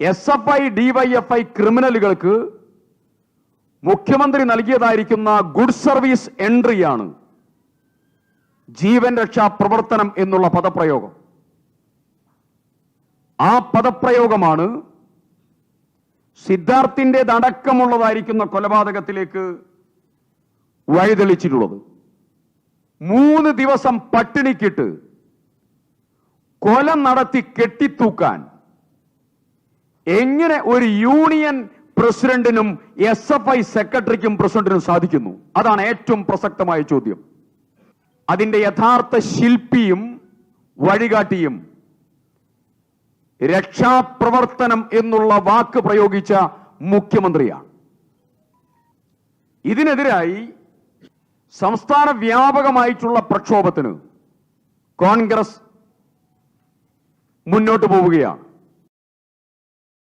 S F I DYFI ക്രിമിനലുകൾക്ക് മുഖ്യമന്ത്രി നൽകിയതായിരിക്കുന്ന ഗുഡ് സർവീസ് എൻട്രിയാണ് ജീവൻ രക്ഷാ പ്രവർത്തനം എന്നുള്ള പദപ്രയോഗം. ആ പദപ്രയോഗമാണ് സിദ്ധാർത്ഥിന്റെതടക്കമുള്ളതായിരിക്കുന്ന കൊലപാതകത്തിലേക്ക് വഴിതെളിച്ചിട്ടുള്ളത്. മൂന്ന് ദിവസം പട്ടിണിക്കിട്ട് കൊല നടത്തി കെട്ടിത്തൂക്കാൻ എങ്ങനെ ഒരു യൂണിയൻ പ്രസിഡന്റിനും എസ് എഫ് ഐ സെക്രട്ടറിക്കും പ്രസിഡന്റിനും സാധിക്കുന്നു? അതാണ് ഏറ്റവും പ്രസക്തമായ ചോദ്യം. അതിന്റെ യഥാർത്ഥ ശില്പിയും വഴികാട്ടിയും രക്ഷാപ്രവർത്തനം എന്നുള്ള വാക്ക് പ്രയോഗിച്ച മുഖ്യമന്ത്രിയാണ്. ഇതിനെതിരായി സംസ്ഥാന വ്യാപകമായിട്ടുള്ള പ്രക്ഷോഭത്തിന് കോൺഗ്രസ് മുന്നോട്ട് പോവുകയാണ്.